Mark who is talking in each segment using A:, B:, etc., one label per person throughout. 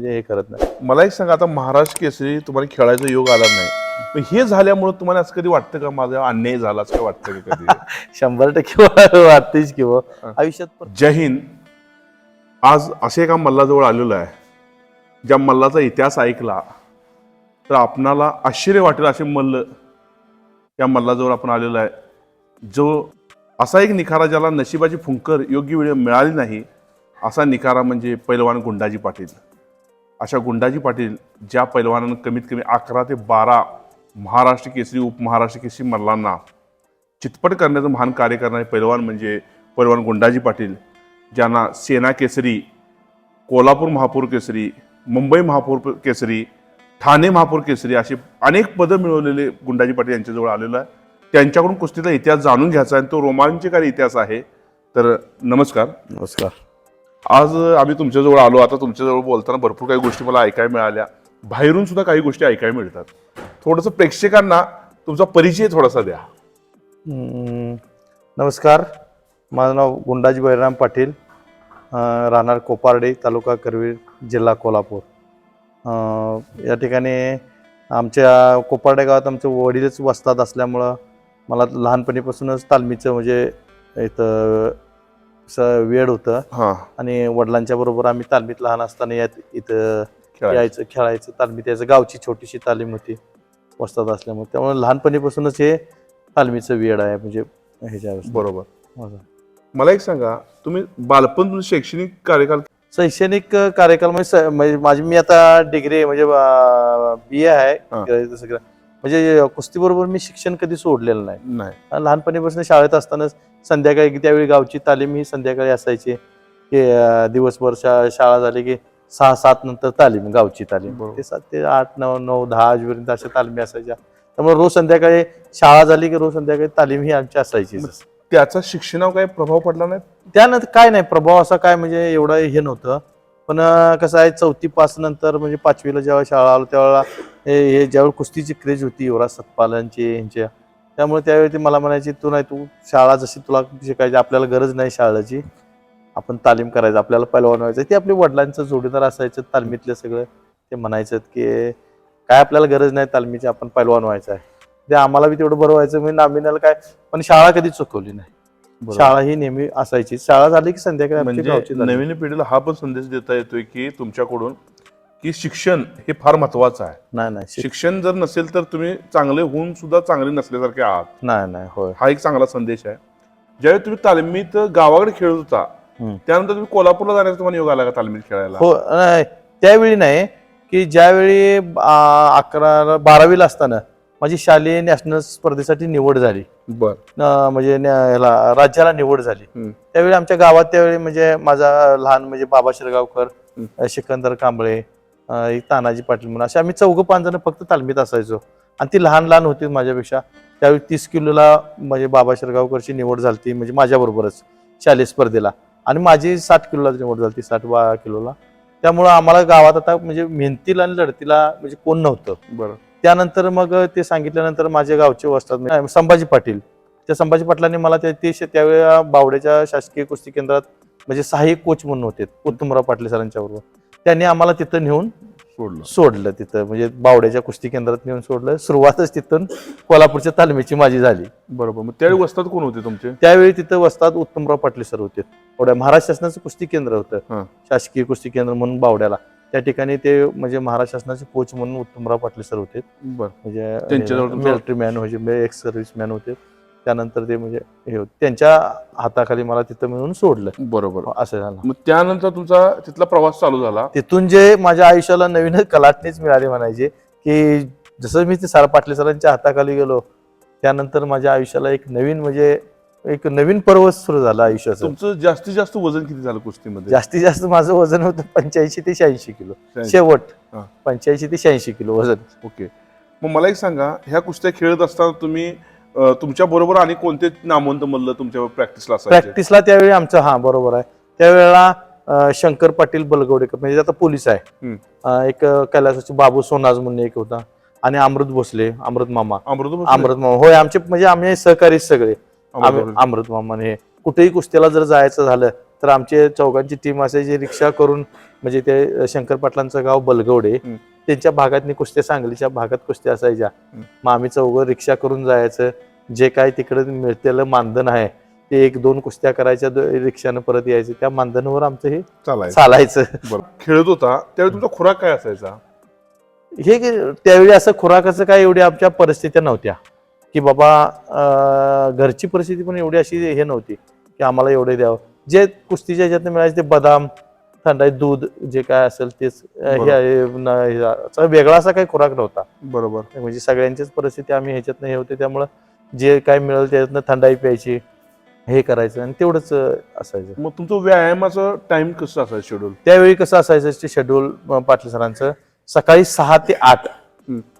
A: म्हणजे हे करत नाही.
B: मला एक सांगा आता महाराष्ट्र केसरी तुम्हाला खेळायचा योग आला नाही. पण हे झाल्यामुळे तुम्हाला असं कधी वाटतं का माझा अन्याय झाला असं वाटतं का कधी?
A: शंभर टक्के वाटतेच की बुवा. आयुष्यात
B: जय हिंद. आज असे एका मल्लाजवळ आलेलो आहे. ज्या मल्लाचा इतिहास ऐकला तर आपणाला आश्चर्य वाटेल असे मल्ल या मल्लाजवळ आपण आलेलो आहे. जो असा एक निखारा ज्याला नशिबाची फुंकर योग्य वेळ मिळाली नाही असा निखारा म्हणजे पैलवान गुंडाजी पाटील. अशा गुंडाजी पाटील ज्या पैलवानानं कमीत कमी अकरा ते बारा महाराष्ट्र केसरी उपमहाराष्ट्र केसरी मल्लांना चितपट करण्याचं महान कार्य करणारे पैलवान म्हणजे पैलवान गुंडाजी पाटील ज्यांना सेना केसरी कोल्हापूर महापौर केसरी मुंबई महापौर केसरी ठाणे महापौर केसरी असे अनेक पदं मिळवलेले गुंडाजी पाटील यांच्याजवळ आलेलं आहे. त्यांच्याकडून कुस्तीचा इतिहास जाणून घ्यायचा आहे आणि तो रोमांचकारी इतिहास आहे. तर नमस्कार.
A: नमस्कार.
B: आज आम्ही तुमच्याजवळ आलो आता तुमच्याजवळ बोलताना भरपूर काही गोष्टी मला ऐकायला मिळाल्या. बाहेरून सुद्धा काही गोष्टी ऐकायला मिळतात. थोडंसं प्रेक्षकांना तुमचा परिचय थोडासा द्या.
A: नमस्कार. माझं नाव गुंडाजी बैराम पाटील. राहणार कोपार्डे तालुका करवीर जिल्हा कोल्हापूर. या ठिकाणी आमच्या कोपार्डे गावात आमचे वडीलच वस्तात असल्यामुळं मला लहानपणीपासूनच तालमीचं म्हणजे इथं वेळ होतं.
B: हा.
A: आणि वडिलांच्या बरोबर आम्ही तालमीत लहान असताना यात इथं
B: खेळायचं.
A: यायचं खेळायचं. तालमीत यायचं. गावची छोटीशी तालीम होती वस्तात असल्यामुळे. त्यामुळे लहानपणीपासूनच हे तालमीचं वेळ आहे. म्हणजे ह्याच्या
B: बरोबर.
A: माझं.
B: मला एक सांगा तुम्ही बालपण तुमचं शैक्षणिक कार्यकाल?
A: शैक्षणिक कार्यकाल म्हणजे म्हणजे माझी मी आता डिग्री म्हणजे बी ए आहे.
B: हा.
A: म्हणजे कुस्तीबरोबर मी शिक्षण कधी सोडलेलं नाही.
B: नाही.
A: लहानपणीपासून शाळेत असताना संध्याकाळी त्यावेळी गावची तालीम ही संध्याकाळी असायची. की दिवसभर शा शाळा झाली की सहा सात नंतर तालीम गावची तालीम. ते सात ते आठ नऊ नऊ दहा वाजेपर्यंत अशा तालमी असायच्या. त्यामुळे रोज संध्याकाळी शाळा झाली की रोज संध्याकाळी तालीम ही आमची असायची.
B: त्याचा शिक्षणावर काही प्रभाव पडला नाही?
A: त्यानंतर काय नाही. प्रभाव असा काय म्हणजे एवढं हे नव्हतं. पण कसं आहे चौथी पास नंतर म्हणजे पाचवीला जेव्हा शाळा आलो त्यावेळेला हे हे ज्यावेळी कुस्तीची क्रेज होती युवराज सतपालांची यांच्या त्यामुळे त्यावेळी ती मला म्हणायची तू नाही तू शाळा जशी तुला शिकायची आपल्याला गरज नाही शाळेची. आपण तालीम करायचं आपल्याला पहिलवान व्हायचं ते आपले वडिलांचं जोडीदार असायचं तालमीतलं सगळं. ते म्हणायचं की काय आपल्याला गरज नाही तालमीची आपण पहिलवान व्हायचं आहे ते आम्हाला बी तेवढं बरं व्हायचं मी नामिनाला काय पण शाळा कधी चुकवली नाही. शाळा ही नेहमी असायची. शाळा झाली की संध्याकाळी
B: म्हणजे. नवीन पिढीला हा पण संदेश देता येतोय की तुमच्याकडून की शिक्षण हे फार महत्वाचं आहे.
A: नाही नाही शिक-
B: शिक्षण जर नसेल तर तुम्ही चांगले होऊन सुद्धा चांगले नसल्यासारखे आहात.
A: नाही नाही होय.
B: हा एक चांगला संदेश आहे. ज्यावेळी तुम्ही तालमीत गावाकडे खेळत होता. त्यानंतर तुम्ही कोल्हापूरला जाण्याचा तुम्हाला योग आला का तालमीत खेळायला?
A: हो नाही त्यावेळी नाही की ज्यावेळी आ, अकरा बारावीला असताना माझी शालेय नॅशनल स्पर्धेसाठी निवड झाली.
B: बर.
A: न- म्हणजे न- ह्याला राज्याला निवड झाली.
B: हम्म.
A: त्यावेळी आमच्या गावात त्यावेळी म्हणजे माझा लहान म्हणजे बाबा शिरगावकर. अ, सिकंदर कांबळे एक तानाजी पाटील म्हणून. असे आम्ही चौघं पाच जण फक्त तालमीत असायचो. आणि ती लहान लहान होती माझ्यापेक्षा. त्यावेळी तीस किलोला म्हणजे बाबा शिरगावकरची निवड झाली म्हणजे माझ्याबरोबरच शालेय स्पर्धेला. आणि माझी साठ किलोला निवड झाली साठ बारा किलोला. त्यामुळं आम्हाला गावात आता म्हणजे मेहनतीला आणि लढतीला म्हणजे कोण नव्हतं.
B: बर.
A: त्यानंतर मग ते सांगितल्यानंतर माझ्या गावचे वस्तात म्हणजे संभाजी पाटील. त्या संभाजी पाटलांनी मला ते त्यावेळेला बावड्याच्या शासकीय कुस्ती केंद्रात म्हणजे सहाय्यक कोच म्हणून होते उत्तमराव पाटील सरांच्या बरोबर. त्यांनी आम्हाला तिथं नेऊन
B: सोडलं.
A: सोडलं तिथं. म्हणजे बावड्याच्या कुस्ती केंद्रात नेऊन सोडलं. सुरुवातच तिथून कोल्हापूरच्या तालमीची माझी झाली.
B: बरोबर. मग त्यावेळी वस्तात कोण होते तुमचे?
A: त्यावेळी तिथं वस्तात उत्तमराव पाटील सर होते. एवढ्या महाराष्ट्र शासनाचं कुस्ती केंद्र. होतं. शासकीय कुस्ती केंद्र म्हणून बावड्याला. त्या ठिकाणी ते म्हणजे महाराष्ट्र शासनाचे कोच म्हणून उत्तमराव पाटील सर होते. म्हणजे
B: तुमचं-
A: मिलिटरी मॅन म्हणजे एक्स सर्व्हिस मॅन होते. त्यानंतर ते म्हणजे हे होते. त्यांच्या हाताखाली मला तिथं मिळून सोडलं.
B: बरोबर.
A: असं झालं.
B: मग त्यानंतर तुमचा तिथला प्रवास चालू झाला?
A: तिथून जे माझ्या आयुष्याला नवीन कलाटणीच मिळाली म्हणायची की जसं मी ते सारा पाटले सरांच्या हाताखाली गेलो त्यानंतर माझ्या आयुष्याला एक नवीन म्हणजे एक नवीन पर्व सुरू झालं आयुष्याचं.
B: तुमचं जास्तीत जास्त वजन किती झालं कुस्तीमध्ये?
A: जास्तीत जास्त माझं वजन होतं पंच्याऐंशी ते शहाऐंशी किलो.
B: 86.
A: शेवट
B: हा.
A: पंच्याऐंशी ते शहाऐंशी किलो वजन.
B: ओके. मग मला एक सांगा ह्या कुस्त्या खेळत असताना तुम्ही तुमच्या बरोबर आणि कोणते नामवंत मल्ल तुमच्या प्रॅक्टिसला
A: प्रॅक्टिसला त्यावेळी आमचं हा बरोबर आहे. त्यावेळेला शंकर पाटील बलगवडेकर म्हणजे आता पोलीस आहे. एक कैलासाचे बाबू सोनाज म्हणून एक होता. आणि अमृत भोसले अमृत मामा.
B: अमृत?
A: अमृत मामा. होय आमचे म्हणजे आम्ही सहकारी सगळे.
B: अमृत
A: मामाने हे. कुठेही कुस्त्याला जर जायचं झालं तर आमचे चौघांची टीम असायची रिक्षा करून म्हणजे ते शंकर पाटलांचं गाव बलगवडे. त्यांच्या भागातनी कुस्त्या सांगलीच्या भागात कुस्त्या असायच्या. मग आम्ही चौघं रिक्षा करून जायचं. जे काय तिकडे मिळतेलं मानधन आहे ते एक दोन कुस्त्या करायच्या रिक्षानं परत यायचं. त्या मानधनावर आमचं हे
B: चालायचं. खेळत होता त्यावेळी तुमचा खुराक काय असायचा?
A: हे त्यावेळी असं खुराकाचं काय एवढ्या आमच्या परिस्थित्या नव्हत्या. की बाबा घरची परिस्थिती पण एवढी अशी हे नव्हती की आम्हाला एवढे द्यावं. जे कुस्तीच्या ह्याच्यात मिळायचे ते बदाम थंडाई दूध जे काय असेल तेच वेगळा असा काही खुराक नव्हता.
B: बरोबर.
A: म्हणजे सगळ्यांचीच परिस्थिती आम्ही ह्याच्यातनं हे होते त्यामुळं जे काय मिळेल त्याच्यातनं थंडाई प्यायची हे करायचं आणि तेवढंच असायचं.
B: मग तुमचं व्यायामाचं टाइम कसं असायचं शेड्यूल
A: त्यावेळी कसं असायचं ते शेड्यूल पाटील सरांचं सकाळी सहा ते आठ.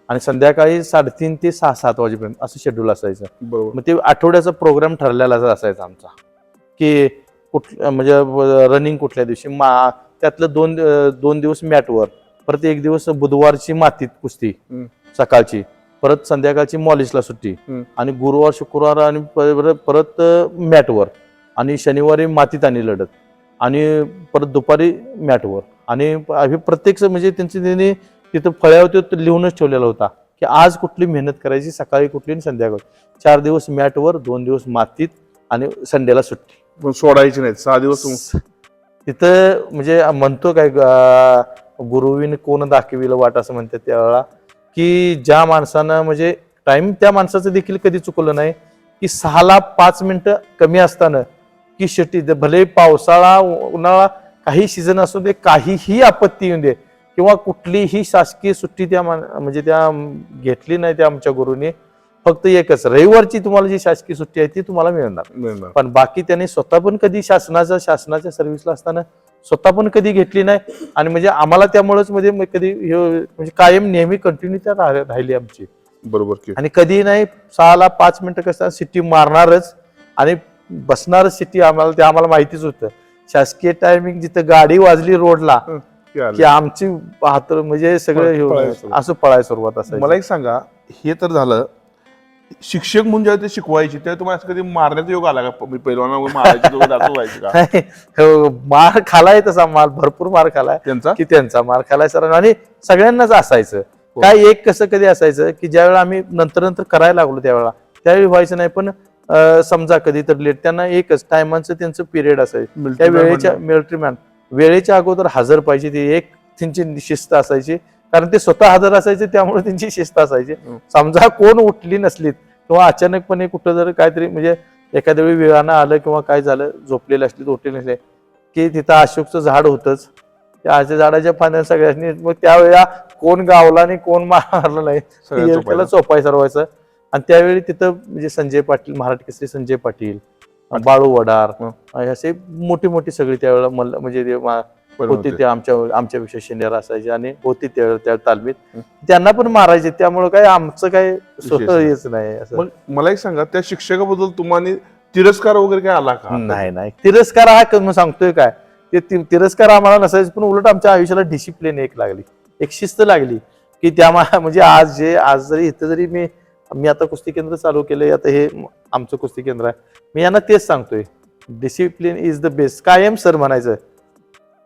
A: आणि संध्याकाळी साडेतीन ते सहा सात वाजेपर्यंत असं शेड्यूल असायचं.
B: बरोबर.
A: मग ते आठवड्याचा प्रोग्राम ठरलेलाच असायचा आमचा. की कुठ म्हणजे रनिंग कुठल्या दिवशी मा त्यातलं दोन दोन दिवस मॅटवर परत एक दिवस बुधवारची मातीत कुस्ती. सकाळची परत संध्याकाळची मॉलिशला सुट्टी. आणि गुरुवार शुक्रवार आणि परत मॅटवर आणि शनिवारी मातीत आणि लढत आणि परत दुपारी मॅटवर आणि हे प्रत्येक म्हणजे त्यांची त्यांनी तिथं फळ्यावर ते लिहूनच ठेवलेला होता की आज कुठली मेहनत करायची सकाळी कुठली आणि संध्याकाळी चार दिवस मॅटवर दोन दिवस मातीत आणि संडेला सुट्टी
B: पण सोडायचे नाहीत. सहा दिवस
A: तिथं म्हणजे म्हणतो काय ग- गुरुवीने कोण दाखविलं वाट असं म्हणतात त्यावेळेला की ज्या माणसानं म्हणजे टाइम त्या माणसाचं देखील कधी चुकलं नाही की सहाला पाच मिनिटं कमी असताना की शेती भले पावसाळा उन्हाळा काही सीझन असू दे काहीही आपत्ती येऊ दे किंवा कुठलीही शासकीय सुट्टी त्या म्हणजे त्या घेतली नाही त्या आमच्या गुरुने फक्त एकच रविवारची तुम्हाला जी शासकीय सुट्टी आहे ती तुम्हाला मिळणार.
B: मिळणार.
A: पण बाकी त्यांनी स्वतः पण कधी शासनाच्या शासनाच्या सर्व्हिसला असताना स्वतः पण कधी घेतली नाही. आणि म्हणजे आम्हाला त्यामुळेच म्हणजे मग कधी हे म्हणजे कायम नेहमी कंटिन्यू त्या राह- राहिली आमची.
B: बरोबर की.
A: आणि कधी नाही सहाला पाच मिनिटं कसं सिटी मारणारच आणि बसणारच सिटी आम्हाला ते आम्हाला माहितीच होतं. शासकीय टायमिंग जिथं गाडी वाजली रोडला
B: की आलं.
A: की आमची हात म्हणजे सगळं हे
B: पळायला. सुरुवात.
A: असं पळायला सुरुवात असायची.
B: मला एक सांगा हे तर झालं शिक्षक म्हणून जेव्हा ते शिकवायचे तेव्हा तुम्हाला असं कधी मारण्याचा योग आला का? मी मारायचे व्हायचे का?
A: हो, मार खालाय तसा मार भरपूर मार खालाय.
B: त्यांचा?
A: की त्यांचा मार खालाय सर आणि सगळ्यांनाच असायचं.
B: हो.
A: काय एक कसं कधी असायचं की ज्यावेळेला आम्ही नंतर नंतर करायला लागलो त्यावेळेला त्यावेळी व्हायचं नाही पण अं, समजा कधी तर लेट त्यांना एकच टायमांचं त्यांचं पिरियड असायचं. त्या वेळेच्या. मिलिटरी मॅन वेळेच्या अगोदर हजर पाहिजे ती एक त्यांची शिस्त असायची. कारण ते स्वतः हजर असायचे त्यामुळे त्यांची शिस्त असायची. समजा कोण उठली नसलीत किंवा अचानकपणे कुठं जर काहीतरी म्हणजे एखाद्या वेळी वेळानं आलं किंवा काय झालं झोपलेले असले उठले नसले की तिथं अशोकचं झाड होतच त्या आशा झाडाच्या फांद्या सगळ्यांनी मग त्यावेळेला कोण गावला नाही कोण मारलं नाही. त्याला चोपाय सरवायचं आणि त्यावेळी तिथं म्हणजे संजय पाटील मराठी केसरी संजय पाटील बाळू वडार. असे मोठी मोठी सगळी त्यावेळेला मल्ल म्हणजे होते. ते आमच्या आमच्यापेक्षा सिनियर असायचे आणि होते त्या त्या तालमीत. त्यांना पण मारायचे त्यामुळे काय आमचं काय स्वतः
B: नाही.
A: हेच नाही असं.
B: मला एक सांगा त्या शिक्षकाबद्दल तुम्हाला तिरस्कार वगैरे काय आला का?
A: नाही नाही. तिरस्कार हा सांगतोय काय? ते तिरस्कार आम्हाला नसायचं पण उलट आमच्या आयुष्याला डिसिप्लिन एक लागली. एक शिस्त लागली की त्या म्हणजे आज जे आज जरी इथं जरी मी मी आता कुस्ती केंद्र चालू केलंय आता हे आमचं कुस्ती केंद्र आहे. मी यांना तेच सांगतोय. डिसिप्लिन इज द बेस्ट कायम सर म्हणायचं.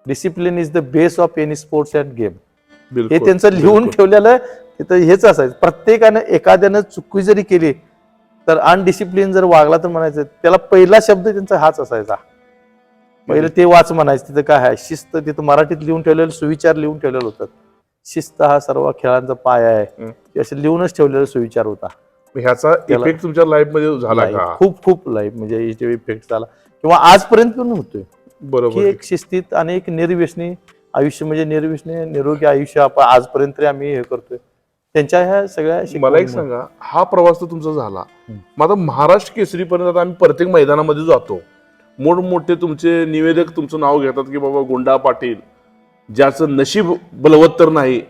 A: Discipline is the base of any sports and game हे त्यांचं लिहून. ठेवलेलं तिथं हेच असायचं. प्रत्येकानं एखाद्यानं चुकी जरी केली तर अनडिसिप्लिन जर वागला तर म्हणायचं त्याला पहिला शब्द त्यांचा हाच असायचा. पहिलं ते वाच म्हणायचं तिथं काय आहे? शिस्त तिथं मराठीत लिहून ठेवलेलं सुविचार लिहून ठेवलेलं होतं. शिस्त हा सर्व खेळांचा पाय आहे. असं लिहूनच ठेवलेलं सुविचार होता.
B: ह्याचा इफेक्ट तुमच्या लाईफमध्ये झाला
A: खूप खूप लाईफ म्हणजे इफेक्ट झाला किंवा आजपर्यंत पण होतोय. की
B: बरोबर
A: एक शिस्तीत आणि एक निर्व्यसनी आयुष्य म्हणजे निर्व्यसनी निरोगी आयुष्य आपण आजपर्यंत तरी आम्ही हे करतोय त्यांच्या ह्या सगळ्या
B: मला एक. सांगा हा प्रवास तर तुमचा झाला. मग आता महाराष्ट्र केसरी पर्यंत आता आम्ही प्रत्येक मैदानामध्ये जातो मोठमोठे तुमचे निवेदक तुमचं नाव घेतात की बाबा गुंडा पाटील ज्याचं नशीब बलवत्तर नाही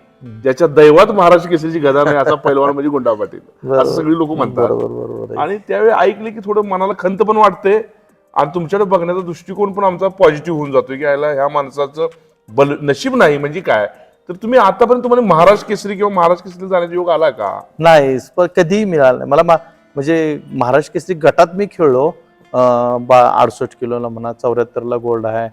B: ज्याच्या दैवात महाराष्ट्र केसरीची गदा नाही असा पैलवान म्हणजे गुंडा पाटील. असं सगळी लोक म्हणतात. आणि त्यावेळी ऐकले की थोडं मनाला खंत पण वाटते आणि तुमच्याकडे बघण्याचा दृष्टिकोन पण आमचा पॉझिटिव्ह होऊन जातो की याला ह्या माणसाचं बल नशीब नाही म्हणजे काय? तर तुम्ही आतापर्यंत तुम्हाला महाराष्ट्र केसरी किंवा महाराष्ट्र केसरी जाण्याचा योग आला का?
A: नाही पण कधीही मिळालं नाही. मला म्हणजे महाराष्ट्र केसरी गटात मी खेळलो. बा अडुसष्ट किलोला म्हणा चौऱ्याहत्तरला गोल्ड आहे.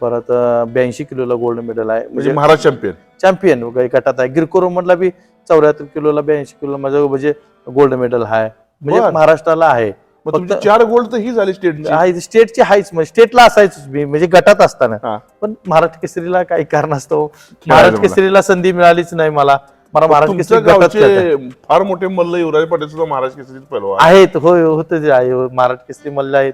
A: परत ब्याऐंशी किलोला गोल्ड मेडल आहे.
B: म्हणजे महाराष्ट्र चॅम्पियन
A: चॅम्पियन गटात आहे. गिरकोरो मधला बी चौऱ्याहत्तर किलोला ब्याऐंशी किलो माझं म्हणजे गोल्ड मेडल आहे. म्हणजे. महाराष्ट्राला आहे.
B: मग
A: फक्त-
B: चार गोल्ड तर ही झाली स्टेट
A: स्टेटची हायच म्हणजे स्टेटला असायचंच मी म्हणजे गटात
B: हा.
A: असताना पण महाराष्ट्र केसरीला काही कारण असतो. महाराष्ट्र. केसरीला संधी मिळालीच नाही मला. मला महाराष्ट्र
B: तुमच्या
A: केसरी गटात खेळता.
B: गावचे फार मोठे मल्ल युवराज पाटील सुद्धा महाराज केसरीत पहिलवान
A: आहेत. होय होत आहे. महाराष्ट्र केसरी मल्ल आहेत.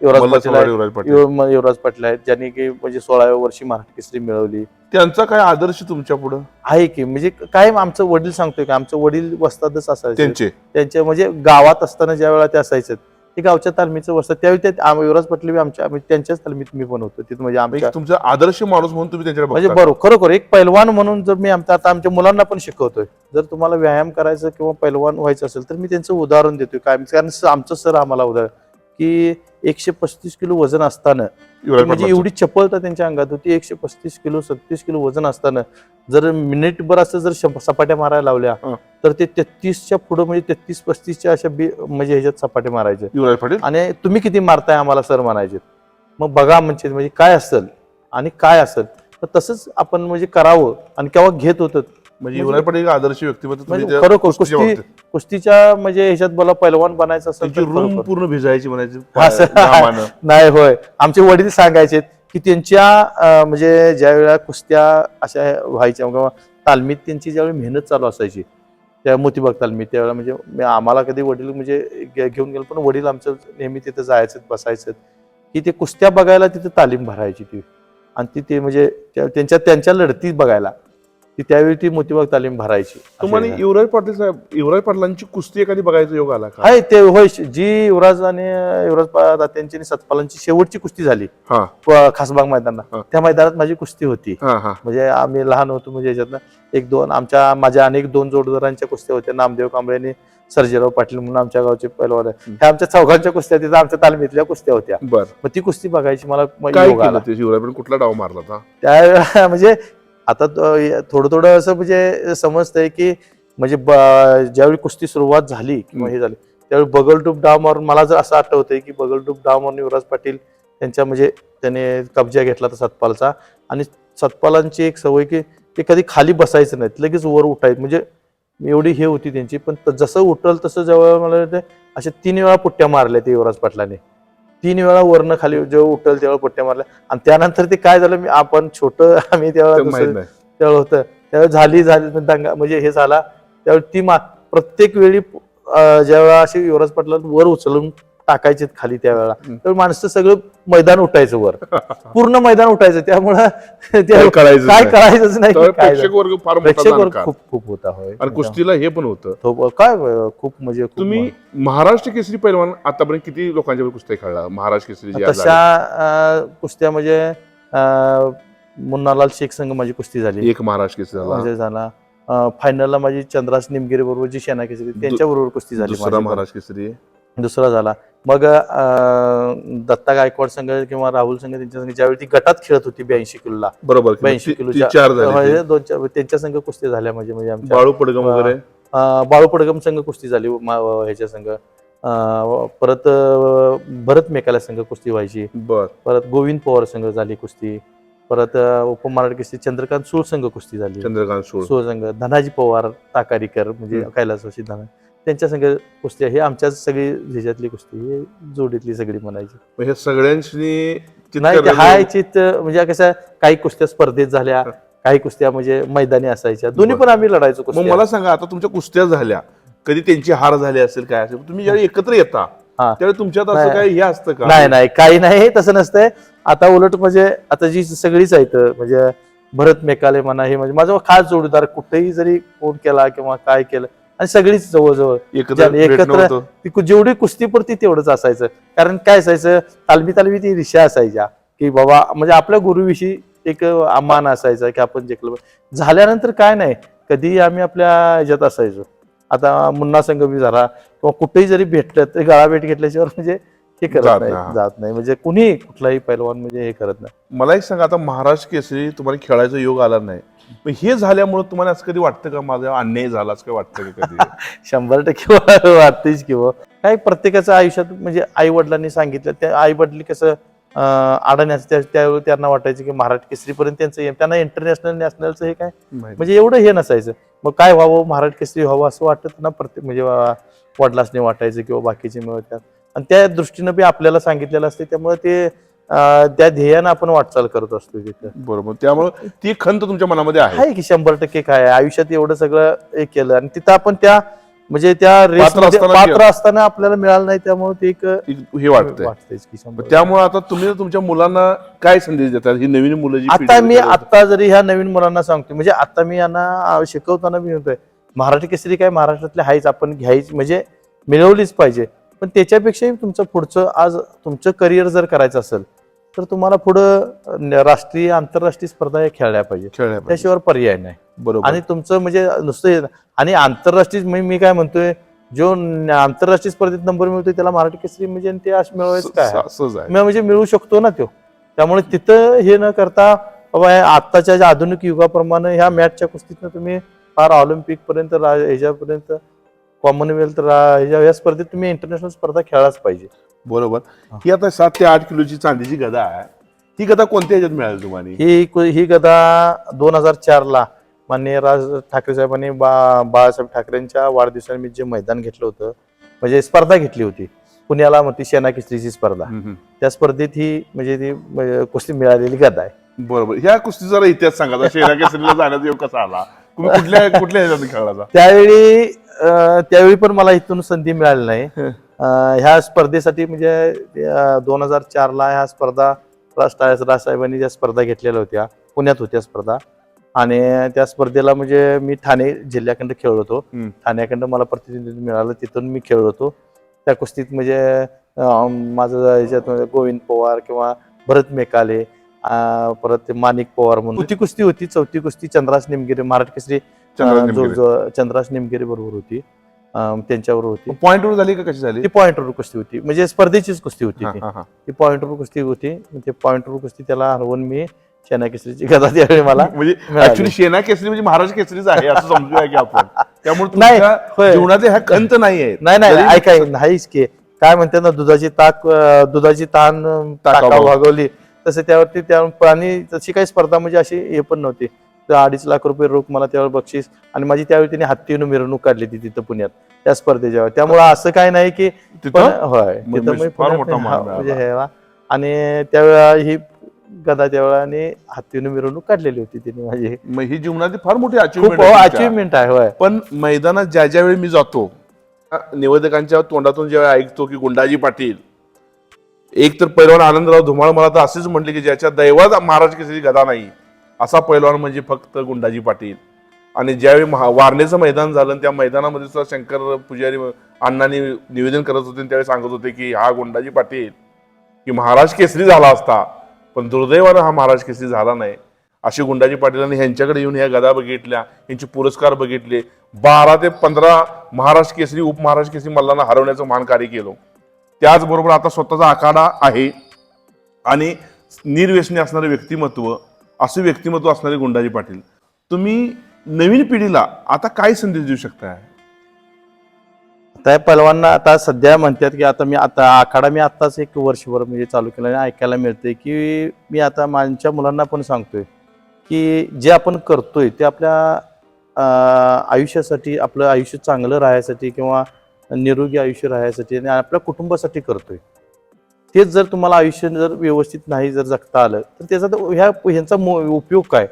A: युवराज
B: मल्ल
A: पाटील
B: सम्राट
A: आहेत.
B: युवराज पाटील.
A: युव- युवराज पाटील आहेत ज्यांनी की म्हणजे सोळाव्या वर्षी महाराष्ट्र केसरी मिळवली.
B: त्यांचा काय आदर्श तुमच्या पुढं?
A: आहे की म्हणजे काय आमचं वडील सांगतोय की आमचं वडील वस्तादच असायचे.
B: त्यांचे.
A: त्यांच्या म्हणजे गावात असताना ज्या वेळा ते असायचे ते गावच्या तालमीचं वस्तात त्यावेळी ते आम- युवराज पाटील बी आमच्या आम्ही त्यांच्याच तालमीत मी पण होतो. तिथं म्हणजे आमच्या
B: म्हणजे तुमचा आदर्श माणूस म्हणून तुम्ही त्यांच्याकडे
A: म्हणजे
B: बघता.
A: बरोबर खरोखर एक पैलवान म्हणून जर मी आमच्या आता आमच्या मुलांना पण शिकवतोय. जर तुम्हाला व्यायाम करायचं किंवा पैलवान व्हायचं असेल तर मी त्यांचं उदाहरण देतोय. काय कारण स- आमचं सर आम्हाला उदाहरण की एकशे पस्तीस किलो वजन असताना म्हणजे. एवढी चपलता त्यांच्या अंगात होती एकशे पस्तीस किलो सत्तीस किलो वजन असताना जर मिनिटभर असं जर सपाट्या मारायला लावल्या. तर ते तेहतीसच्या पुढे म्हणजे तेहतीस पस्तीसच्या अशा बी म्हणजे ह्याच्यात सपाटे मारायचे आणि तुम्ही किती मारताय आम्हाला सर म्हणायचे मग बघा म्हणजे म्हणजे काय असेल आणि काय असेल तर तसंच आपण म्हणजे करावं आणि केव्हा घेत होतं
B: म्हणजे युवराज पाटील आदर्श व्यक्तिमत्व
A: म्हणजे खरोखर कुस्ती. कुस्तीच्या म्हणजे ह्याच्यात मला पैलवान बनायचं असेल तर
B: रूम. पूर्ण भिजायची म्हणायची.
A: नाही होय. आमचे वडील सांगायचे की त्यांच्या म्हणजे ज्या वेळेला कुस्त्या अशा व्हायच्या किंवा तालमीत त्यांची ज्यावेळी मेहनत चालू असायची त्या मोतीबाग तालमीत त्यावेळेला म्हणजे आम्हाला कधी वडील म्हणजे घेऊन गेलो पण वडील आमचं नेहमी तिथं जायचं बसायचं की ते कुस्त्या बघायला तिथे तालीम भरायची ती. आणि ती ते म्हणजे त्या- त्यांच्या त्यांच्या लढती बघायला. ती त्यावेळी ती मोतीबाग तालीम भरायची.
B: तुम्हाला
A: असे-
B: युवराज पाटील साहेब युवराज पाटलांची कुस्ती एखादी बघायचा योग आला का?
A: आहे ते होय. जी युवराज आणि युवराज पा- तात्यांची आणि सतपालांची शेवटची कुस्ती झाली.
B: हा.
A: प- खासबाग मैदानात.
B: हा.
A: त्या मैदानात माझी कुस्ती होती.
B: हा हा.
A: म्हणजे आम्ही लहान होतो म्हणजे याच्यातनं एक दोन आमच्या माझ्या अनेक दोन जोडदारांच्या कुस्त्या होत्या. नामदेव कांबळे आणि सर्जेराव पाटील म्हणून आमच्या गावचे पैलवान.
B: हम्म.
A: ह्या आमच्या चौघांच्या कुस्त्या तिथं आमच्या तालमीतल्या कुस्त्या होत्या.
B: बर.
A: मग ती कुस्ती बघायची मला म-
B: काय
A: योग आला.
B: केलं ते? युवराज पाटील कुठला डाव मारला होता?
A: त्या म्हणजे आता थोडं थोडं असं म्हणजे समजतंय की म्हणजे ज्यावेळी कुस्ती सुरुवात झाली किंवा. हे झाली त्यावेळी बगलटूप डाव मारून मला जर असं आठवतंय की बगलटूप डाव मारून युवराज पाटील त्यांच्या म्हणजे त्याने कब्जा घेतला होता सतपालचा आणि सतपालांची एक सवय की ते कधी खाली बसायचं नाही लगेच वर उठायचं म्हणजे एवढी हे होती त्यांची पण जसं उठल तसं जेव्हा मला ते अशा तीन वेळा पुट्ट्या मारल्या ते युवराज पाटलाने तीन वेळा वरनं खाली जेव्हा उठल तेव्हा पुट्ट्या मारल्या. आणि त्यानंतर ते काय झालं मी आपण छोट आम्ही तेव्हा
B: माहीत
A: दुसरं-
B: नाही
A: त्यावेळी होतं. त्यावेळी झाली झाली दंगा म्हणजे हे झाला. त्यावेळी ती मा प्रत्येक वेळी ज्यावेळा अशी युवराज पाटला वर उचलून टाकायचे खाली त्यावेळेला. तर माणसं सगळं मैदान उठायचं वर पूर्ण मैदान उठायचं त्यामुळं
B: काय
A: ते
B: कळायचं
A: काय
B: नाही.
A: कळायचं नाही
B: प्रेक्षक. वर्ग फार मोठा
A: प्रेक्षक वर्ग
B: जाणकार.
A: खूप खूप होता होय
B: आणि कुस्तीला हे पण होतं
A: तो काय खूप म्हणजे
B: तुम्ही महाराष्ट्र केसरी पैलवान आतापर्यंत किती लोकांच्या कुस्त्या खेळला महाराष्ट्र केसरी
A: तशा कुस्त्या म्हणजे मुन्नालाल शेख संघ माझी कुस्ती झाली.
B: एक महाराष्ट्र केसरी झाला
A: म्हणजे झाला फायनलला माझी चंद्रास निमगिरी बरोबर जी शेना केसरी त्यांच्या बरोबर कुस्ती झाली.
B: महाराष्ट्र केसरी
A: दुसरा झाला मग अं, दत्ता गायकवाड संघ किंवा राहुल संघ त्यांच्या संघ ज्यावेळी ती गटात खेळत होती ब्याऐंशी किलोला.
B: बरोबर
A: ब्याऐंशी किलोच्या होय, दोन चार त्यांच्या संघ कुस्ती झाल्या म्हणजे म्हणजे आमच्या.
B: बाळू पडगम वगैरे?
A: बाळू पडगम संघ कुस्ती झाली ह्याच्या संघ. परत भरत मेकाला संघ कुस्ती व्हायची. परत गोविंद पवार संघ झाली कुस्ती. परत उपमहाराष्ट्र कुस्ती चंद्रकांत सूळ संघ कुस्ती झाली.
B: चंद्रकांत सोळ.
A: सूळ संघ. धनाजी पवार ताकारीकर म्हणजे
B: हम्म.
A: कैलासवासी धना त्यांच्या संघ कुस्ती हे आमच्या सगळी ह्याच्यातली कुस्ती हे जोडीतली सगळी म्हणायची
B: हे सगळ्यांनी चित
A: नाही ते हाय चित म्हणजे कसं काही कुस्त्या स्पर्धेत झाल्या काही कुस्त्या म्हणजे मैदानी असायच्या दोन्ही. पण आम्ही लढायचो
B: मग
A: कुस्त्या
B: मला सांगा आता तुमच्या कुस्त्या झाल्या कधी त्यांची हार झाली असेल काय असेल तुम्ही ज्यावेळी एकत्र येता
A: हा.
B: त्यावेळी तुमच्यात असं
A: नाही.
B: काय हे असतं का
A: नाही नाही काही नाही तसं नसतंय आता उलट म्हणजे आता जी सगळीच आहेत म्हणजे भरत मेकाले म्हणा हे म्हणजे माझा खास जोडीदार कुठेही जरी फोन केला किंवा काय केलं आणि सगळीच जवळजवळ
B: एकत्र.
A: ती कु- जेवढी कुस्तीपुरती तेवढंच असायचं कारण काय असायचं तालमी तालमी ती रिक्षा असायच्या की बाबा म्हणजे आपल्या गुरुविषयी एक अमान असायचा की आपण जिंकलं. झाल्यानंतर काय नाही कधीही आम्ही आपल्या ह्याच्यात असायचो आता मुन्ना संघ बी झाला किंवा कुठेही जरी भेटलं तरी गाळाभेट घेतल्याशिवाय म्हणजे हे
B: जात
A: करत नाही
B: नाही.
A: जात नाही. म्हणजे कुणी कुठलाही पैलवान म्हणजे हे करत नाही.
B: मला एक सांगा आता महाराष्ट्र केसरी तुम्हाला खेळायचा योग आला नाही. हे झाल्यामुळे तुम्हाला असं कधी वाटतं का? माझा अन्याय झाला असं काय वाटतं का कधी?
A: शंभर टक्के वाटतेच किंवा काय प्रत्येकाचं आयुष्यात म्हणजे आई वडिलांनी सांगितलं त्या आई वडील कसं अं, अडाण्याचं त्या त्यावेळी त्यांना वाटायचं की महाराष्ट्र केसरीपर्यंत त्यांचं. त्यांना इंटरनॅशनल नॅशनलचं हे काय? म्हणजे एवढं हे नसायचं. मग काय व्हावं? महाराष्ट्र केसरी व्हावं असं वाटत ना प्रत्येक म्हणजे वा- वडिलांनी वाटायचं किंवा बाकीचे मिळतात आणि त्या दृष्टीनं बी आपल्याला सांगितलेलं असते त्यामुळे ते त्या ध्येयानं आपण वाटचाल करत असतो तिथं.
B: बरोबर त्यामुळे ती खंत तुमच्या मनामध्ये आहे.
A: की शंभर टक्के काय. आयुष्यात एवढं सगळं हे केलं आणि तिथं आपण त्या म्हणजे त्या रेस पात्र असताना आपल्याला मिळालं नाही त्यामुळे ते एक
B: हे वाटतंय.
A: वाटतंयच की शंभर
B: त्यामुळे आता तुम्ही तुमच्या मुलांना काय संदेश देतात? ही नवीन मुलं
A: आता मी आता जरी ह्या नवीन मुलांना सांगतो म्हणजे आता मी यांना शिकवताना मी म्हणतोय मराठी केसरी काय महाराष्ट्रातले आहेच आपण घ्यायची म्हणजे मिळवलीच पाहिजे. पण त्याच्यापेक्षाही तुमचं पुढचं आज तुमचं करिअर जर करायचं असेल तर तुम्हाला पुढं राष्ट्रीय आंतरराष्ट्रीय स्पर्धा या खेळल्या पाहिजे. त्याशिवाय पर्याय नाही.
B: बरोबर.
A: आणि तुमचं म्हणजे नुसतं आणि आंतरराष्ट्रीय मी काय म्हणतोय जो आंतरराष्ट्रीय स्पर्धेत नंबर मिळतोय त्याला मराठी केसरी म्हणजे ते मिळवायचं काय? म्हणजे मिळू शकतो ना तो त्यामुळे तिथं हे न करता बाबा आत्ताच्या ज्या आधुनिक युगाप्रमाणे ह्या मॅचच्या कुस्तीतनं तुम्ही फार ऑलिम्पिक पर्यंत ह्याच्यापर्यंत कॉमनवेल्थ या स्पर्धेत तुम्ही इंटरनॅशनल स्पर्धा खेळाच पाहिजे.
B: बरोबर. ही. आता सात ते आठ किलोची चांदीची गदा आहे. ही गदा कोणत्या ह्याच्यात मिळाली तुम्हाला?
A: ही ही गदा दोन हजार चार ला माननीय राज ठाकरे साहेबांनी बा बाळासाहेब ठाकरेंच्या वाढदिवसाने मी जे मैदान घेतलं होतं म्हणजे स्पर्धा घेतली होती. पुण्याला होती सेना केसरीची स्पर्धा. त्या स्पर्धेत ही म्हणजे ती म्हणजे कुस्ती मिळालेली गदा आहे.
B: बरोबर. ह्या कुस्ती जरा इतिहास सांगा. शेरा केसरीला जाण्याचा योग कसा आला? तुम्ही कुठल्या कुठल्या ह्याच्यात खेळाचा
A: त्यावेळी अं, त्यावेळी पण मला इथून संधी मिळाली नाही. अं, ह्या स्पर्धेसाठी म्हणजे दोन हजार चार ला ह्या स्पर्धा राज राजसाहेबांनी ज्या स्पर्धा घेतलेल्या होत्या पुण्यात होत्या स्पर्धा. आणि त्या स्पर्धेला म्हणजे मी ठाणे जिल्ह्याकडं खेळलो होतो.
B: हम्म.
A: ठाण्याकडं मला प्रतिनिधित्व मिळालं तिथून मी खेळलो होतो. त्या कुस्तीत म्हणजे अं, माझं ह्याच्यात म्हणजे गोविंद पवार किंवा भरत मेकाले परत ते माणिक पवार म्हणून. चौथी कुस्ती होती चौथी कुस्ती चंद्रास निमगिरी मराठी केसरी
B: चंद्रास
A: जो
B: निमगिरे.
A: जो चंद्रास निमगिरी बरोबर होती. अं, त्यांच्यावर होती.
B: पॉइंट वर झाली का कशी झाली?
A: ती पॉइंटवर कुस्ती होती. म्हणजे स्पर्धेचीच कुस्ती होती
B: हा,
A: ती.
B: हा, हा.
A: ती पॉइंटवर कुस्ती होती. ते पॉइंटवर कुस्ती त्याला हरवून मी सेना केसरीची गदा त्यावेळी मला
B: म्हणजे
A: मिळाली.
B: ऍक्च्युली शेना केसरी म्हणजे महाराज केसरीच आहे असं समजूया की आपण. त्यामुळे
A: नाही,
B: तुमच्या
A: होय.
B: जीवनातले ह्या खंत नाही आहेत.
A: नाही नाही
B: जरी-
A: ऐका नाहीच की. काय म्हणते ना दुधाची ताक अं, दुधाची ताण अं,
B: ताकावर.
A: ताकावर भागवली तसं त्यावरती त्या आणि तशी काही स्पर्धा म्हणजे अशी हे पण नव्हती तर अडीच लाख रुपये रोख मला त्यावर बक्षीस आणि माझी त्यावेळी त्यांनी हत्तीनं मिरवणूक काढली होती तिथं पुण्यात त्या स्पर्धेच्या. त्यामुळे असं काय नाही की होय
B: मग
A: तिथं
B: म्हणजे
A: हा. म्हणजे हे. आणि त्यावेळा ही गदा त्यावेळा आणि हत्तीनं मिरवणूक काढलेली होती तिने माझी
B: मग ही जीवनातली फार मोठी अचिव्हमेंट
A: अचिव्हमेंट आहे होय
B: पण मैदानात ज्या ज्या वेळी मी जातो निवेदकांच्या तोंडातून जेव्हा ऐकतो की गुंडाजी पाटील एक तर पैलवान आनंदराव धुमाळ मला तर असेच म्हटले की ज्याच्या दैवात महाराज केसरी गदा नाही. असा पैलवान म्हणजे फक्त गुंडाजी पाटील. आणि ज्यावेळी महा वारणेचं मैदान झालं आणि त्या मैदानामध्ये सुद्धा शंकर पुजारी अण्णांनी निवेदन करत होते त्यावेळी सांगत होते की हा गुंडाजी पाटील की महाराज केसरी झाला असता पण दुर्दैवानं हा महाराज केसरी झाला नाही. अशी गुंडाजी पाटीलांनी ह्यांच्याकडे येऊन ह्या गदा बघितल्या यांचे पुरस्कार बघितले. बारा ते पंधरा महाराज केसरी उपमहाराज केसरी मल्लांना हरवण्याचं मान कार्य केलं. त्याचबरोबर आता स्वतःचा आखाडा आहे. आणि निर्व्यसनी असणारे व्यक्तिमत्व असे व्यक्तिमत्व असणारे गुंडाजी पाटील तुम्ही नवीन पिढीला आता काय संदेश देऊ शकताय?
A: आता पलवांना आता सध्या म्हणतात की आता मी आता आखाडा मी आत्ताच एक वर्षभर म्हणजे चालू केला आणि ऐकायला मिळते की मी आता माझ्या मुलांना पण सांगतोय की जे आपण करतोय ते आपल्या आयुष्यासाठी आपलं आयुष्य चांगलं राहण्यासाठी किंवा निरोगी आयुष्य राहण्यासाठी आणि आपल्या कुटुंबासाठी करतोय. तेच जर तुम्हाला आयुष्य जर व्यवस्थित नाही जर जगता आलं तर त्याचा तर ह्या ह्यांचा मो- उपयोग काय?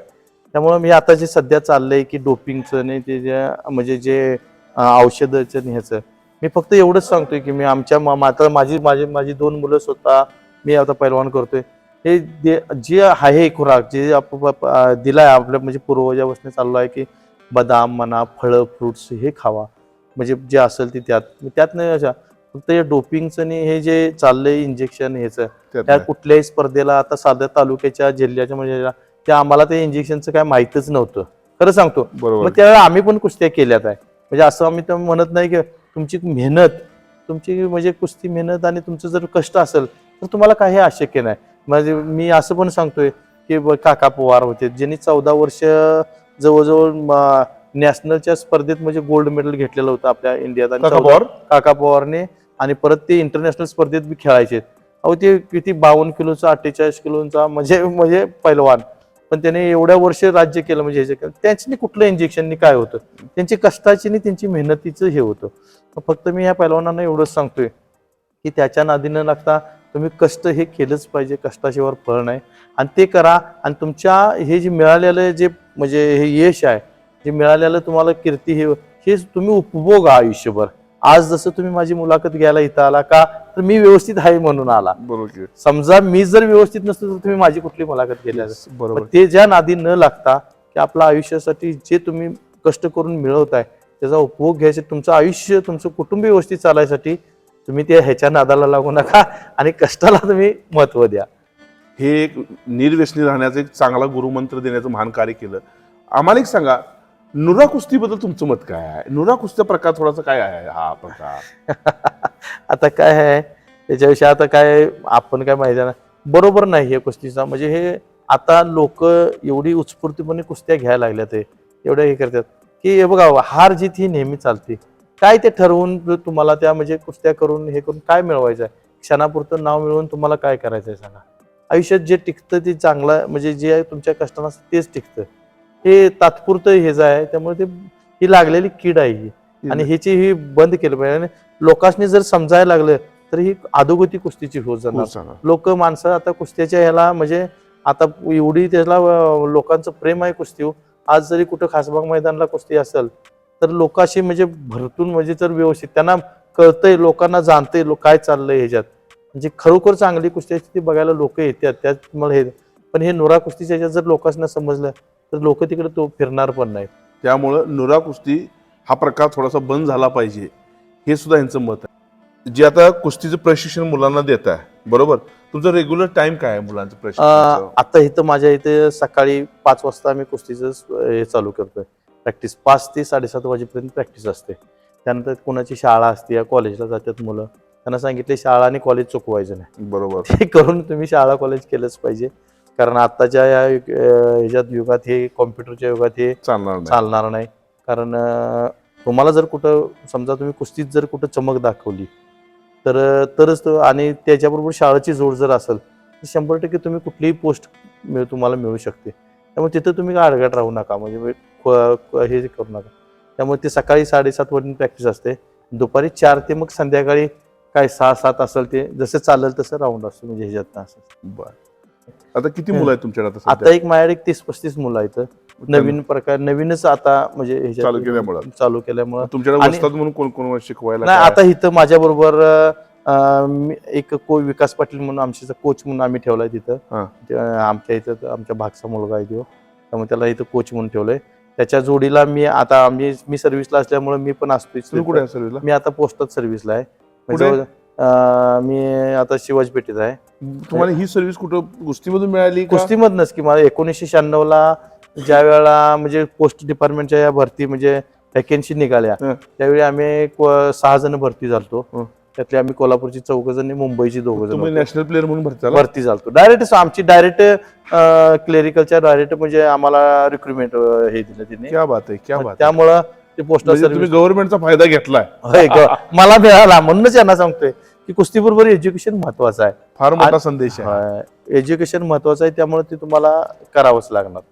A: त्यामुळं मी आता जे सध्या चाललंय की डोपिंगचं आणि ते जे म्हणजे जे औषधाचं ह्याचं मी फक्त एवढंच सांगतोय की मी आमच्या मा- माझी माझी माझी दोन मुलं स्वतः मी आता पैलवान करतोय. हे जे आहे खुराक जे आप- दिलाय आपल्या म्हणजे पूर्वजापासून चाललो आहे की बदाम म्हणा फळं फ्रुट्स हे खावा. म्हणजे जे असेल ते त्यात. त्यात नाही अशा. फक्त हे डोपिंगचं आणि हे जे चाललंय इंजेक्शन ह्याचं त्या. कुठल्याही स्पर्धेला आता साध्या तालुक्याच्या जिल्ह्याच्या म्हणजे त्या आम्हाला ते इंजेक्शनचं काय माहितच नव्हतं. खरं सांगतो.
B: बरोबर.
A: त्यावेळेला आम्ही पण कुस्त्या केल्यात आहे. म्हणजे असं आम्ही तर म्हणत नाही की तुमची मेहनत तुमची म्हणजे कुस्ती मेहनत आणि तुमचं जर कष्ट असेल तर तुम्हाला काही अशक्य नाही. म्हणजे मी असं पण सांगतोय की काका पवार होते ज्यांनी चौदा वर्ष जवळजवळ नॅशनलच्या स्पर्धेत म्हणजे गोल्ड मेडल घेतलेलं होतं आपल्या इंडियात. आणि
B: काका पवार?
A: काका पवारने आणि परत ते इंटरनॅशनल स्पर्धेत बी खेळायचे. अहो ते किती बावन्न किलोचा अठ्ठेचाळीस किलोचा म्हणजे म्हणजे पैलवान. पण त्याने एवढ्या वर्ष राज्य केलं म्हणजे ह्याच्या केलं. त्यांची कुठलं इंजेक्शननी काय होतं? त्यांची कष्टाची आणि त्यांची मेहनतीचं हे होतं. फक्त मी ह्या पैलवानांना एवढंच सांगतोय की त्याच्या नादी न लागता तुम्ही कष्ट हे केलंच पाहिजे. कष्टाशिवाय फळ नाही. आणि ते करा आणि तुमच्या हे जे मिळालेलं जे म्हणजे हे यश आहे जे मिळालेलं तुम्हाला कीर्ती हे हे तुम्ही उपभोगा आयुष्यभर. आज जसं तुम्ही माझी मुलाखत घ्यायला इथं आला का तर मी व्यवस्थित आहे म्हणून आला.
B: बरोबर
A: समजा मी जर व्यवस्थित नसतो तर तुम्ही माझी कुठली मुलाखत घेतल्या
B: बरोबर.
A: ते ज्या नादी न लागता की आपल्या आयुष्यासाठी जे तुम्ही कष्ट करून मिळवताय त्याचा उपभोग घ्यायचे तुमचं आयुष्य तुमचं कुटुंब व्यवस्थित चालायसाठी तुम्ही ते ह्याच्या नादाला लागू नका आणि कष्टाला तुम्ही महत्त्व द्या.
B: हे एक निर्व्यसनी राहण्याचं एक चांगला गुरुमंत्र देण्याचं महान कार्य केलं. आम्हाला एक सांगा नुरा कुस्तीबद्दल तुमचं मत काय आहे? नुरा कुस्तीचा प्रकार थोडासा काय आहे हा प्रकार?
A: आता काय आहे? त्याच्याविषयी आता काय आपण काय माहिती आहे ना बरोबर नाही हे कुस्तीचा. म्हणजे हे आता लोक एवढी उत्स्फूर्तपणे कुस्त्या घ्यायला लागल्यात हे. एवढ्या हे करतात. की हे बघा हार जीत ही नेहमी चालते. काय ते ठरवून तुम्हाला त्या म्हणजे कुस्त्या करून हे करून काय मिळवायचं आहे? क्षणापुरतं नाव मिळवून तुम्हाला काय करायचं आहे सांगा. आयुष्यात जे टिकतं ते चांगलं म्हणजे जे आहे तुमच्या कष्टानं तेच टिकतं. हे तात्पुरतं हे जे आहे त्यामुळे ते ही लागलेली कीड आहे ही. आणि ह्याची ही बंद केलं पाहिजे. आणि लोकांनी जर समजायला लागलं तर ही अधोगती कुस्तीची होत जाणार. लोक माणसं आता कुस्त्याच्या ह्याला म्हणजे आता एवढी त्याला लोकांचं प्रेम आहे कुस्ती आज जरी कुठं खासबाग मैदानला कुस्ती असेल तर लोक अशी म्हणजे भरतून म्हणजे जर व्यवस्थित त्यांना कळतंय लोकांना जाणतंय लोक काय चाललंय ह्याच्यात. म्हणजे खरोखर चांगली कुस्ती असते ती बघायला लोक येतात त्यात मला हे. पण हे नोरा कुस्तीच्या ह्याच्यात जर लोकांना समजलं तर लोक तिकडे तो फिरणार पण नाही
B: त्यामुळं नुरा कुस्ती हा प्रकार थोडासा बंद झाला पाहिजे. हे सुद्धा यांचं मत आहे. जे आता कुस्तीचं प्रशिक्षण मुलांना देत आहे बरोबर? तुमचं रेग्युलर टाइम काय आहे मुलांचं प्रशिक्षण
A: आता इथं माझ्या इथे सकाळी पाच वाजता आम्ही कुस्तीचं हे चालू करतोय. प्रॅक्टिस पाच ते साडेसात वाजेपर्यंत प्रॅक्टिस असते. त्यानंतर कोणाची शाळा असते या कॉलेजला जातात मुलं. त्यांना सांगितले शाळा आणि कॉलेज चुकवायचं नाही.
B: बरोबर.
A: ते करून तुम्ही शाळा कॉलेज केलंच पाहिजे. कारण आताच्या या युग- अं, ह्याच्यात युगात हे कॉम्प्युटरच्या युगात हे
B: चालणार नाही.
A: चालणार नाही. कारण अं, तुम्हाला जर कुठं समजा तुम्ही कुस्तीत जर कुठं चमक दाखवली तर तरच तो आणि त्याच्याबरोबर शाळेची जोड जर असेल तर शंभर टक्के तुम्ही कुठलीही पोस्ट मिळ तुम्हाला मिळू शकते. त्यामुळे तिथं तुम्ही अडगट राहू नका म्हणजे वे- क- क- हे करू नका. त्यामुळे ते सकाळी साडेसात वाजून प्रॅक्टिस असते. दुपारी चार ते मग संध्याकाळी काय सहा सात असेल ते जसं चालेल तसं राऊंड असतो म्हणजे ह्याच्यात असं.
B: बर. आता किती मुलं आहेत तुमच्याकडे आता
A: आता
B: सध्या?
A: एक माझ्याकडे एक तीस पस्तीस मुलं आहेत नवीन प्रकार नवीनच आता म्हणजे ह्याच्यात
B: चालू केल्यामुळं.
A: चालू केल्यामुळं
B: तुमच्याकडे
A: आणि-
B: म्हणून कोण कोण शिकवायला
A: नाही
B: काय?
A: आता इथं माझ्या बरोबर एक को विकास पाटील म्हणून आमच्या कोच म्हणून आम्ही ठेवलाय तिथं
B: हा.
A: ते, अं, आमच्या इथं आमच्या भागचा मुलगा आहे तो त्यामुळे त्याला इथं कोच म्हणून ठेवलंय त्याच्या जोडीला मी आता आम्ही मी सर्व्हिसला असल्यामुळे मी पण असतो
B: तुम्ही कुठे आहे सर्व्हिसला
A: मी आता पोस्टात सर्व्हिसला आहे
B: कुठे?
A: म्हणजे, अं, मी आता शिवाजी पेठेत आहे
B: तुम्हाला ही सर्व्हिस कुठं कुस्तीमधून मिळाली?
A: कुस्तीमधनच की मला एकोणीसशे शहाण्णव ला ज्या वेळेला म्हणजे पोस्ट डिपार्टमेंटच्या या भरती म्हणजे वॅकेन्सी निघाल्या. त्यावेळी आम्ही सहा जण भरती झालतो. त्यातले आम्ही कोल्हापूरची चौघ जण मुंबईची दोघ जण.
B: नॅशनल प्लेअर म्हणून भरती झाला?
A: भरती झालतो डायरेक्ट आमची डायरेक्ट क्लेरिकलच्या डायरेक्ट म्हणजे आम्हाला रिक्रुटमेंट हे दिलं त्यांनी
B: क्या बात आहे क्या बात.
A: त्यामुळं ते पोस्टल
B: म्हणजे तुम्ही गव्हर्नमेंटचा फायदा घेतलाय.
A: मला मिळाला म्हणूनच यांना सांगतोय की कुस्ती बरोबर एज्युकेशन महत्वाचं आहे.
B: फार मोठा संदेश आहे.
A: एज्युकेशन महत्वाचं आहे त्यामुळे ते तुम्हाला करावंच लागणार.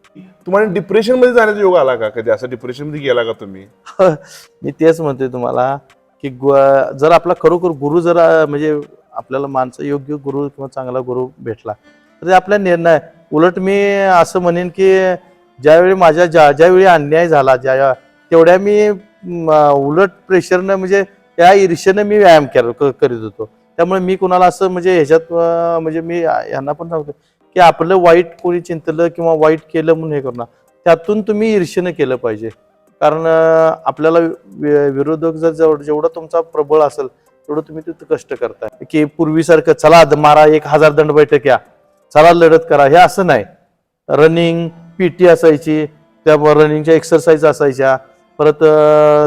B: तुम्हाला डिप्रेशनमध्ये जाण्याचा योग आला का कधी? असं डिप्रेशनमध्ये गेला का तुम्ही?
A: मी तेच म्हणतोय तुम्हाला की जर आपला खरोखर गुरु जर म्हणजे आपल्याला माणसं योग्य गुरु किंवा चांगला गुरु भेटला तर ते आपला निर्णय उलट मी असं म्हणेन की ज्यावेळी माझ्या ज्या ज्यावेळी अन्याय झाला ज्या तेवढ्या म, उलट प्रेशरनं म्हणजे त्या ईर्षेने मी व्यायाम केला करीत होतो. त्यामुळे मी कुणाला असं म्हणजे ह्याच्यात म्हणजे मी यांना पण सांगतो की आपलं वाईट कोणी चिंतलं किंवा वाईट केलं म्हणून हे करणार त्यातून तुम्ही ईर्षेनं केलं पाहिजे. कारण आपल्याला विरोधक जर जेवढा तुमचा प्रबळ असेल तेवढं तुम्ही तिथं कष्ट करताय. की पूर्वीसारखं चला मारा एक हजार दंड बैठक या. चला लढत करा. हे असं नाही. रनिंग पीटी असायची त्या रनिंगच्या एक्सरसाइज असायच्या. परत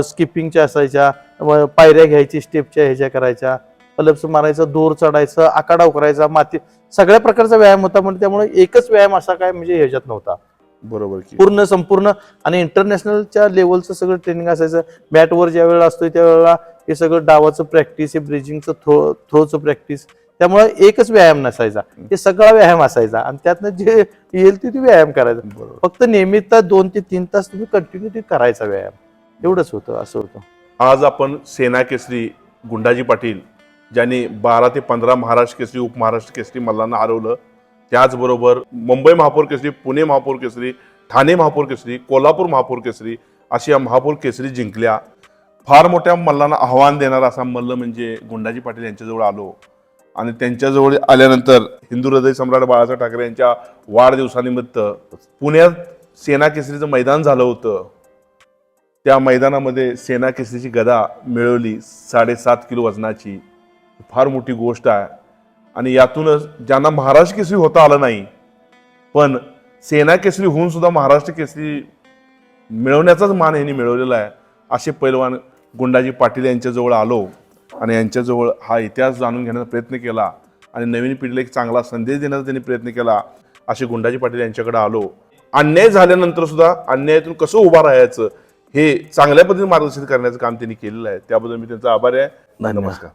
A: स्किपिंगच्या असायच्या पायऱ्या घ्यायची स्टेपच्या ह्याच्या करायच्या पलप्स मारायचं दोर चढायचं आकाडाव करायचा माती सगळ्या प्रकारचा व्यायाम होता म्हणजे त्यामुळे एकच व्यायाम असा काय म्हणजे ह्याच्यात नव्हता.
B: बरोबर की.
A: पूर्ण संपूर्ण आणि इंटरनॅशनलच्या लेवलचं सगळं ट्रेनिंग असायचं. मॅटवर ज्या वेळेला असतोय त्यावेळेला हे सगळं डावाचं प्रॅक्टिस हे ब्रिजिंगचं थ्रो थ्रोचं प्रॅक्टिस त्यामुळे एकच व्यायाम नसायचा. हे सगळा व्यायाम असायचा. आणि त्यातनं जे येईल ते ते व्यायाम करायचा. फक्त नियमित दोन ते तीन तास तुम्ही कंटिन्यू ते करायचा व्यायाम. एवढंच होतं असं होतं.
B: आज आपण सेना केसरी गुंडाजी पाटील ज्यांनी बारा ते पंधरा महाराष्ट्र केसरी उपमहाराष्ट्र केसरी मल्लांना हरवलं त्याचबरोबर मुंबई महापौर केसरी पुणे महापौर केसरी ठाणे महापौर केसरी कोल्हापूर महापौर केसरी अशा महापौर केसरी जिंकल्या. फार मोठ्या मल्लांना आव्हान देणारा असा मल्ल म्हणजे गुंडाजी पाटील यांच्याजवळ आलो. आणि त्यांच्याजवळ आल्यानंतर हिंदू हृदय सम्राट बाळासाहेब ठाकरे यांच्या वाढदिवसानिमित्त पुण्यात सेना केसरीचं मैदान झालं होतं. त्या मैदानामध्ये सेना केसरीची गदा मिळवली. साडेसात किलो वजनाची. फार मोठी गोष्ट आहे. आणि यातूनच ज्यांना महाराष्ट्र केसरी होता आलं नाही पण सेना केसरी होऊन सुद्धा महाराष्ट्र केसरी मिळवण्याचाच मान यांनी मिळवलेला आहे. असे पैलवान गुंडाजी पाटील यांच्याजवळ आलो. आणि यांच्याजवळ हा इतिहास जाणून घेण्याचा प्रयत्न केला आणि नवीन पिढीला एक चांगला संदेश देण्याचा त्यांनी प्रयत्न केला असे गुंडाजी पाटील यांच्याकडे आलो. अन्याय झाल्यानंतर सुद्धा अन्यायातून कसं उभा राहायचं हे चांगल्या पद्धतीने मार्गदर्शन करण्याचं काम त्यांनी केलेलं आहे. त्याबद्दल मी त्यांचा आभारी आहे. नमस्कार.